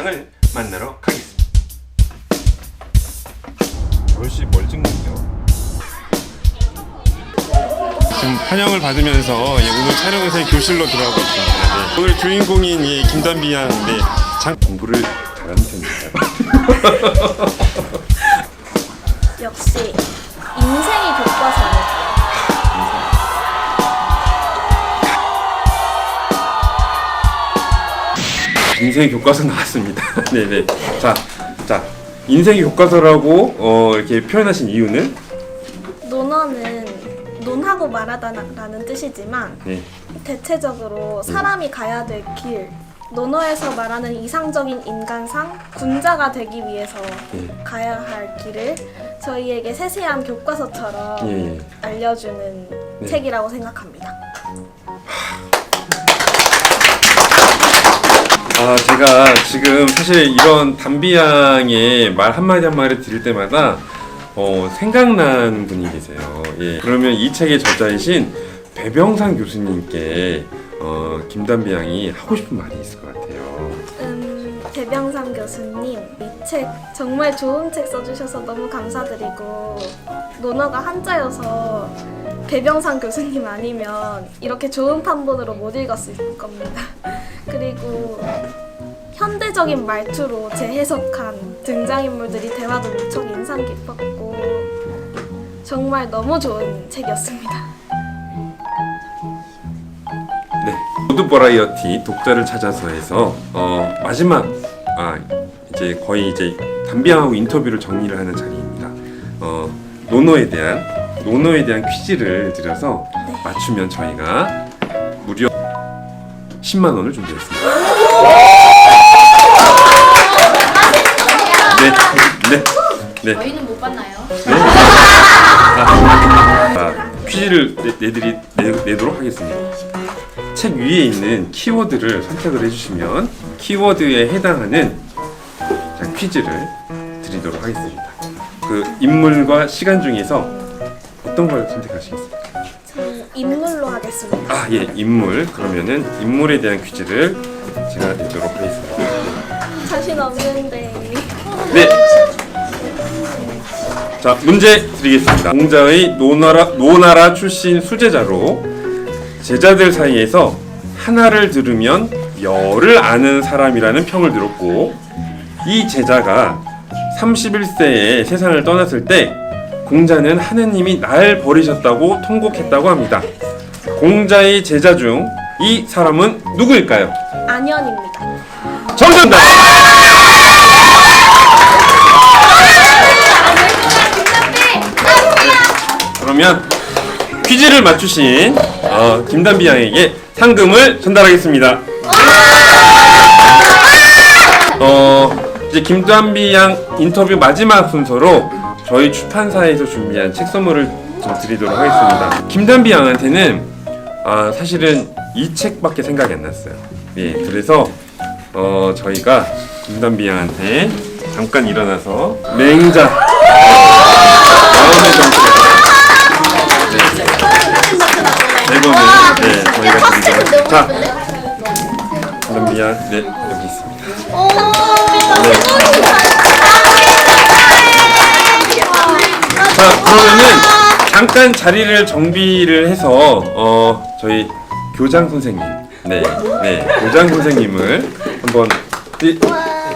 양을 만나러 가겠습니다. 뭘 찍는겨? 지금 환영을 받으면서 예, 오늘 촬영에서 교실로 들어가고 있습니다. 네. 오늘 주인공인 이 김단비 양인데 장 공부를 잘하는 편인가요? 역시 인생이 교과서 인생 교과서 나왔습니다. 네네. 자, 자 인생 교과서라고 어, 이렇게 표현하신 이유는 논어는 논하고 말하다라는 뜻이지만 네. 대체적으로 사람이 가야 될 길, 논어에서 말하는 이상적인 인간상 군자가 되기 위해서 예. 가야 할 길을 저희에게 세세한 교과서처럼 예, 예. 알려주는 네. 책이라고 생각합니다. 아 제가 지금 사실 이런 담비양의 말 한마디 한마디 들을 때마다 어, 생각나는 분이 계세요. 예. 그러면 이 책의 저자이신 배병상 교수님께 어, 김담비 양이 하고 싶은 말이 있을 것 같아요. 음, 배병삼 교수님 이 책 정말 좋은 책 써주셔서 너무 감사드리고 논어가 한자여서 배병삼 교수님 아니면 이렇게 좋은 판본으로 못 읽었을 겁니다. 그리고 현대적인 말투로 재해석한 등장인물들이 대화도 무척 인상 깊었고 정말 너무 좋은 책이었습니다. 네. 모드 버라이어티 독자를 찾아서에서 어, 마지막 아 이제 거의 이제 담비양하고 인터뷰를 정리를 하는 자리입니다. 어, 노노에 대한 노노에 대한 퀴즈를 드려서 맞추면 저희가 무려 10만 원을 준비했습니다. 네, 네, 네. 저희는 못 봤나요? 자, 퀴즈를 내, 내드리, 내, 내도록 하겠습니다. 책 위에 있는 키워드를 선택을 해주시면 키워드에 해당하는 자, 퀴즈를 드리도록 하겠습니다. 그 인물과 시간 중에서 어떤 걸 선택하시겠습니까? 저는 인물로 하겠습니다. 아, 예, 인물. 그러면은 인물에 대한 퀴즈를 제가 내도록 하겠습니다. 자신 없는데 네. 자, 문제 드리겠습니다. 공자의 노나라, 노나라 출신 수제자로 제자들 사이에서 하나를 들으면 열을 아는 사람이라는 평을 들었고 이 제자가 31세에 세상을 떠났을 때 공자는 하느님이 날 버리셨다고 통곡했다고 합니다. 공자의 제자 중 이 사람은 누구일까요? 안연입니다. 정답! 그러면 퀴즈를 맞추신 어, 김단비 양에게 상금을 전달하겠습니다. 어, 이제 김단비 양 인터뷰 마지막 순서로 저희 출판사에서 준비한 책 선물을 좀 드리도록 하겠습니다. 김단비 양한테는 아, 사실은 이 책밖에 생각이 안 났어요. 예, 그래서 어, 저희가 김단비 양한테 잠깐 일어나서 맹자 마음의 정체를 네 번을 네 저희가 드리도록 자 김단비 양 네 여기 있습니다. 자 잠깐 자리를 정비를 해서 어 저희 교장 선생님 네 네 교장 선생님을 한번 이-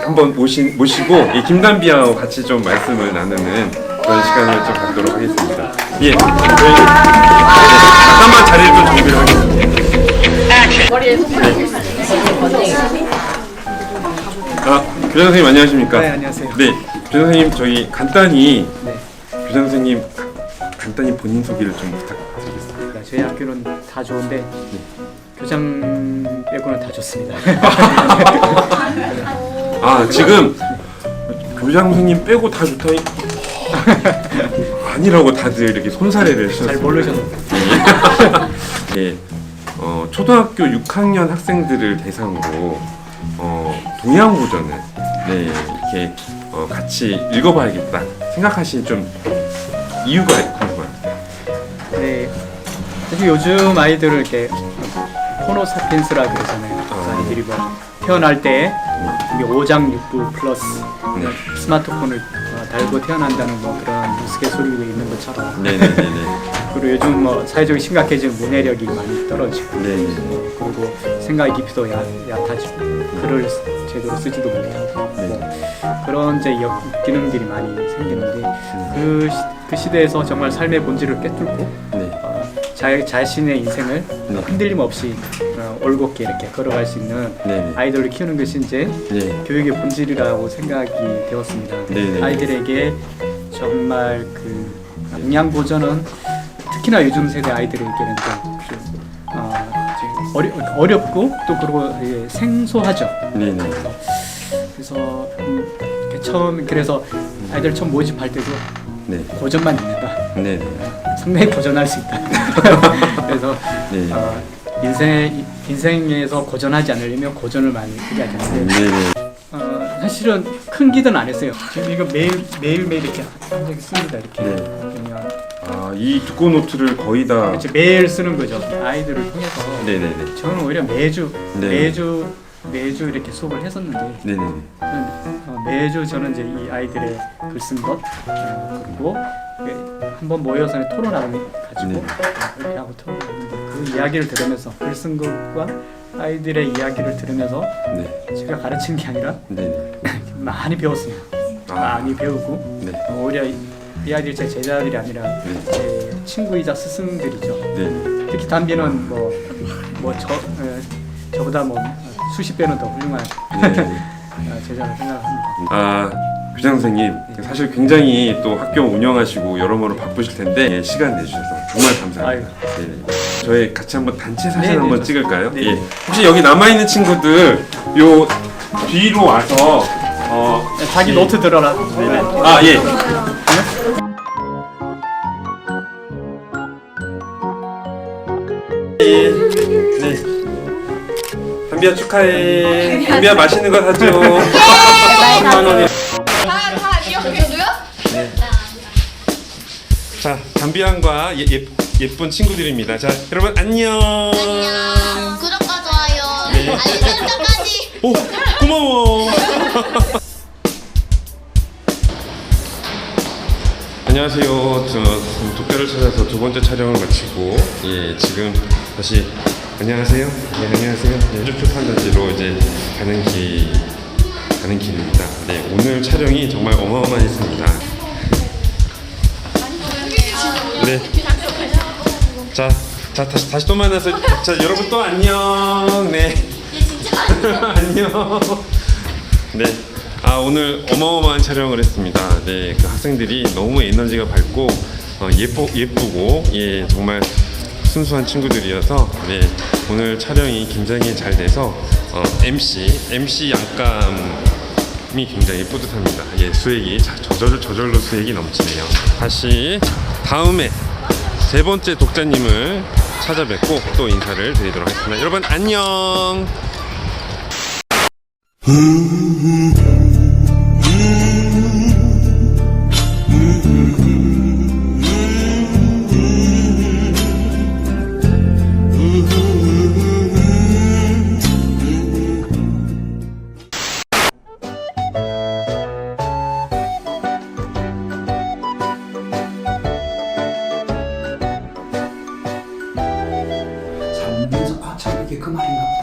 한번 모시, 모시고 이 김단비하고 같이 좀 말씀을 나누는 그런 시간을 좀 갖도록 하겠습니다. 예, 저희 네, 잠깐만 자리를 좀 정비를 하겠습니다. 아, 교장 선생님 안녕하십니까? 네, 안녕하세요. 네, 교장 선생님 저희 간단히 네. 교장 선생님 간단히 본인 소개를 좀 부탁드리겠습니다. 저희 학교는 다 좋은데 교장 빼고는 다 좋습니다. 아 지금 교장 선생님 빼고 다 좋다 아니라고 다들 이렇게 손사래를 잘 하셨어요. 모르셨는데. 네, 어, 초등학교 6학년 학생들을 대상으로 어, 동양고전을 네, 이렇게 어, 같이 읽어봐야겠다 생각하신 좀 이유가. 네. 사실 요즘 아이들을 이렇게 호노사피엔스라 그러잖아요. 아. 아이들이 뭐 태어날 때 이게 오장육부 플러스 네. 스마트폰을 어, 달고 태어난다는 뭐 그런 우스갯소리가 있는 것처럼 네네네네. 그리고 요즘 뭐 사회적으로 심각해지는 문해력이 많이 떨어지고 네네. 어, 그리고 생각의 깊이도 얕, 얕아지고 글을 제대로 쓰지도 못하고 뭐 그런 이제 역, 기능들이 많이 생기는데 그, 시, 그 시대에서 정말 삶의 본질을 꿰뚫고 네. 어, 자, 자신의 인생을 네. 흔들림 없이 어, 올곧게 이렇게 걸어갈 수 있는 네네. 아이들을 키우는 것이 이제 네. 교육의 본질이라고 생각이 되었습니다. 네네. 아이들에게 정말 그 영양 보전은 특히나 요즘 세대 아이들에게는 좀, 좀 어, 어려, 어렵고 또 그리고 이게 생소하죠. 네네. 그래서 음, 처음 그래서 아이들 처음 모집할 때도 네. 고전만 있는다. 네네. 상당히 고전할 수 있다. 그래서 네. 어, 인생 인생에서 고전하지 않으려면 고전을 많이 해야 되는데 네네. 어, 사실은 큰 기도는 안 했어요. 지금 이거 매일 매일 매일 이렇게 한 장씩 씁니다. 이렇게 네. 그냥 아, 이 두꺼운 노트를 거의 다. 그렇죠. 매일 쓰는 거죠. 아이들을 통해서 네네네. 저는 오히려 매주 네. 매주 매주 이렇게 수업을 했었는데 네네네. 저는, 어, 매주 저는 이제 이 아이들의 글쓴것 어, 그리고 한번 모여서 토론하는 가지고 네. 어, 이렇게 하고 토론하는데 그 이야기를 들으면서 글쓴 것과 아이들의 이야기를 들으면서 네. 제가 가르치는 게 아니라 네네. 많이 배웠습니다. 아. 많이 배우고 네. 어, 오히려 이, 이 아이들이 제 제자들이 아니라 네. 제 친구이자 스승들이죠. 네. 특히 담비는 뭐 뭐저 저보다 뭐 수십 배는 더 훌륭한 네. 어, 제자를 생각합니다. 아, 교장 선생님, 사실 굉장히 또 학교 운영하시고 여러모로 바쁘실 텐데 예, 시간 내주셔서 정말 감사합니다. 네. 저희 같이 한번 단체 사진 네, 네, 한번. 찍을까요? 네. 예. 혹시 여기 남아 있는 친구들 요 뒤로 와서 어 자기 이- 노트 들어라. 네네. 아 예. 예. 네. 담비야 축하해. 담비야 맛있는 거 사줘. 10만 원이. 담비안과 예, 예, 예쁜 친구들입니다. 자, 여러분 안녕. 안녕. 구독과 좋아요. 네. 알림 설정까지. 오, 고마워. 안녕하세요. 저 독별을 찾아서 두 번째 촬영을 마치고 예 지금 다시 안녕하세요. 네 안녕하세요. 네, 쭈쭈 판단지로 이제 가는 길 가는 길입니다. 네 오늘 촬영이 정말 어마어마했습니다. 네. 자, 자 다시 다시 또 만나서 자 여러분 또 안녕. 네. 안녕. 네. 아 오늘 어마어마한 촬영을 했습니다. 네, 그 학생들이 너무 에너지가 밝고 어, 예쁘 예쁘고 예 정말 순수한 친구들이어서 네 오늘 촬영이 굉장히 잘 돼서 어, MC MC 양감 이 굉장히 뿌듯합니다. 예 수액이 자, 저절 저절로 수액이 넘치네요. 다시 다음에 세 번째 독자님을 찾아뵙고 또 인사를 드리도록 하겠습니다. 여러분 안녕. 그 말인가.